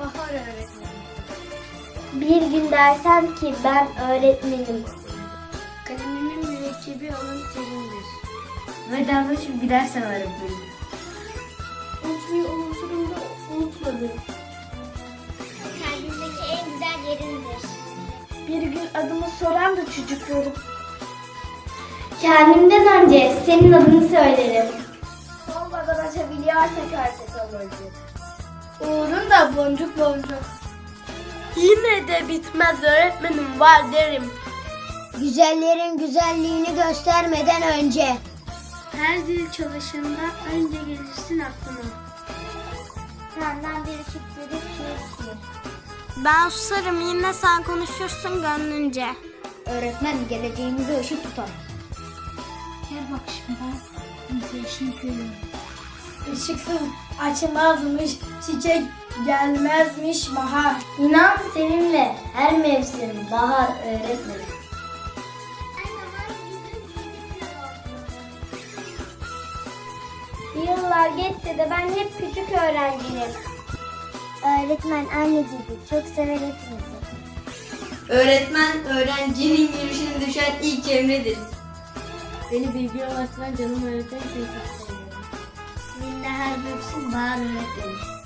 öğretmenim. Bir gün dersem ki ben öğretmenim. Kalemimin mürekkebi alın terindir. Ve davranışım gidersem öğretmenim. Unutmayı unuturum da unutmadım. Kalbimdeki en güzel yerindir. Bir gün adımı soran da çocuklarım. Kendimden önce senin adını söylerim. Olmadan açabiliyorsak artık amacı. Da boncuk boncuk. Yine de bitmez öğretmenim var derim. Güzellerin güzelliğini göstermeden önce. Her dil çalışında önce gelirsin aklıma. Senden bir çiftleri çiğ Ben susarım yine sen konuşursun gönlünce. Öğretmen geleceğimize ışık tutar. Gel bak şimdi ben yaşını görüyorum. Işıksız açmazmış, çiçek gelmezmiş bahar. İnan seninle her mevsim bahar öğretmenim. Yıllar geçse de ben hep küçük öğrenciyim. Öğretmen anne gibi çok sever hepimizi. Öğretmen öğrencinin yürüyüşüne düşen ilk emredir. Beni bilgiye ulaştıran canım öğretmen seni çok seviyorum. Seninle her mevsim bahar öğretmenim.